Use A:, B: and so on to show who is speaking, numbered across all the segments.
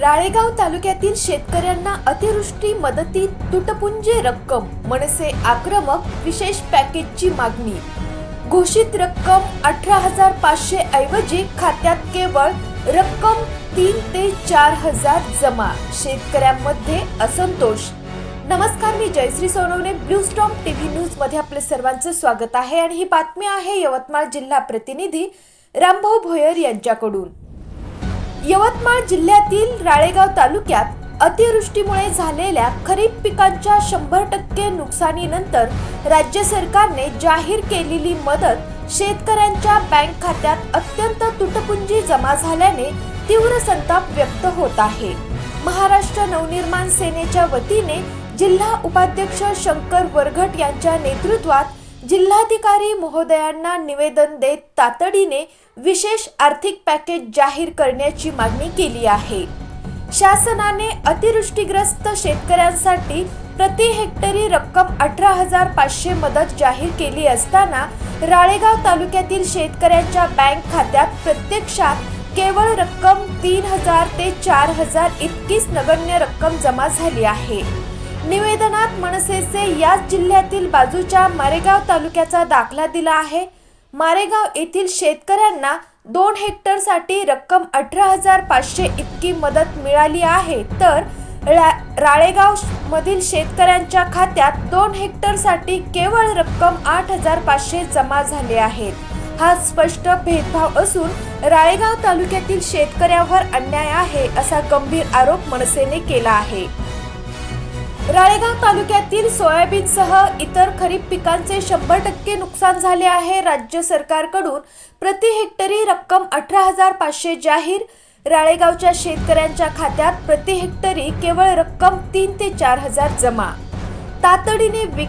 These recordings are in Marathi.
A: राळेगाव तालुक्यातील शेतकऱ्यांना अतिवृष्टी मदतीत तुटपुंजे रक्कम मनसे आक्रमक विशेष पॅकेजची मागणी. घोषित रक्कम अठरा हजार पाचशे ऐवजी खात्यात केवळ रक्कम तीन ते चार हजार जमा. शेतकऱ्यांमध्ये असंतोष. नमस्कार मी Jayashree Sonawane blue storm TV न्यूजमध्ये आपले सर्वांचं स्वागत आहे आणि ही बातमी आहे यवतमाळ जिल्हा प्रतिनिधी रामभाऊ भोयर यांच्याकडून. यवतमाळ जिल्ह्यातील राळेगाव तालुक्यात अतिवृष्टीमुळे झालेल्या खरीप पिकांच्या शंभर टक्के नुकसानीनंतर राज्य सरकारने जाहीर केलेली मदत शेतकऱ्यांच्या बँक खात्यात अत्यंत तुटपुंजी जमा झाल्याने तीव्र संताप व्यक्त होत आहे. महाराष्ट्र नवनिर्माण सेनेच्या वतीने जिल्हा उपाध्यक्ष शंकर वरघट यांच्या नेतृत्वात जिल्हाधिकारी महोदयांना निवेदन देत तातडीने विशेष आर्थिक पॅकेज जाहीर करण्याची मागणी केली आहे. शासनाने अतिवृष्टीग्रस्त शेतकऱ्यांसाठी प्रति हेक्टरी रक्कम अठरा हजार पाचशे मदत जाहीर केली असताना राळेगाव तालुक्यातील शेतकऱ्यांच्या बँक खात्यात प्रत्यक्षात केवळ रक्कम तीन हजार ते चार हजार इतकीच नगण्य रक्कम जमा झाली आहे. निवेदनात मनसेचे याच जिल्ह्यातील बाजूच्या मारेगाव तालुक्याचा दाखला दिला आहे. मारेगाव येथील शेतकऱ्यांना दोन हेक्टरसाठी रक्कम अठरा हजार पाचशे इतकी मदत मिळाली आहे. तर रा- राळेगाव मधील शेतकऱ्यांच्या खात्यात दोन हेक्टरसाठी केवळ रक्कम आठ हजार पाचशे जमा झाले आहेत. हा स्पष्ट भेदभाव असून राळेगाव तालुक्यातील शेतकऱ्यावर अन्याय आहे असा गंभीर आरोप मनसेने केला आहे. राळेगाव तालुक्यातील सोयाबीनसह इतर खरीप पिकांचे शंभर टक्के नुकसान झाले आहे. राज्य सरकारकडून प्रति हेक्टरी रक्कम अठरा हजार पाचशे जाहीर. राळेगावच्या शेतकऱ्यांच्या खात्यात प्रति हेक्टरी केवळ रक्कम तीन ते चार हजार जमा. तातडीने वि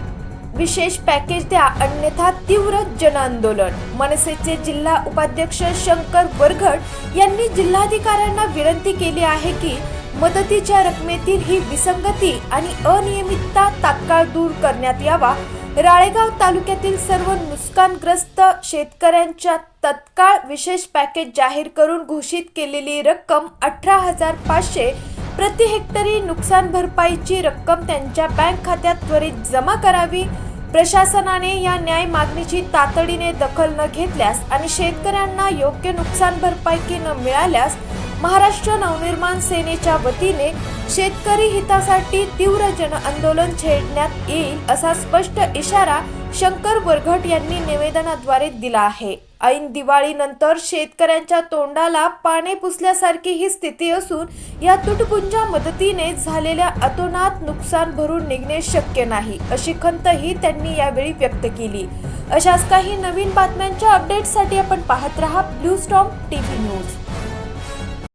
A: विशेष पॅकेज द्या अन्यथा तीव्र जनआंदोलन. मनसेचे जिल्हा उपाध्यक्ष शंकर वरघड यांनी जिल्हाधिकाऱ्यांना विनंती केली आहे की मदतीच्या रकमेतील ही विसंगती आणि अनियमितता तात्काळ दूर करण्यात यावा. राळेगाव तालुक्यातील सर्व नुकसानग्रस्त शेतकऱ्यांच्या तत्काळ विशेष पॅकेज जाहीर करून घोषित केलेली रक्कम अठरा हजार पाचशे प्रति हेक्टरी नुकसान भरपाईची रक्कम त्यांच्या बँक खात्यात त्वरित जमा करावी. प्रशासनाने या न्याय मागणीची तातडीने दखल न घेतल्यास आणि शेतकऱ्यांना योग्य नुकसान भरपाई न मिळाल्यास महाराष्ट्र नवनिर्माण सेनेच्या वतीने शेतकरी हितासाठी तीव्र जनआंदोलन छेडण्यात येईल असा स्पष्ट इशारा शंकर वरघट यांनी निवेदनाद्वारे दिला आहे. ऐन दिवाळीनंतर शेतकऱ्यांच्या तोंडाला पाने पुसल्यासारखी ही स्थिती असून या तुटपुंजा मदतीने झालेल्या अतोनात नुकसान भरून निघणे शक्य नाही अशी खंतही त्यांनी यावेळी व्यक्त केली. अशाच काही नवीन बातम्यांच्या अपडेटसाठी आपण पाहत रहा ब्लू स्टॉम टीव्ही न्यूज.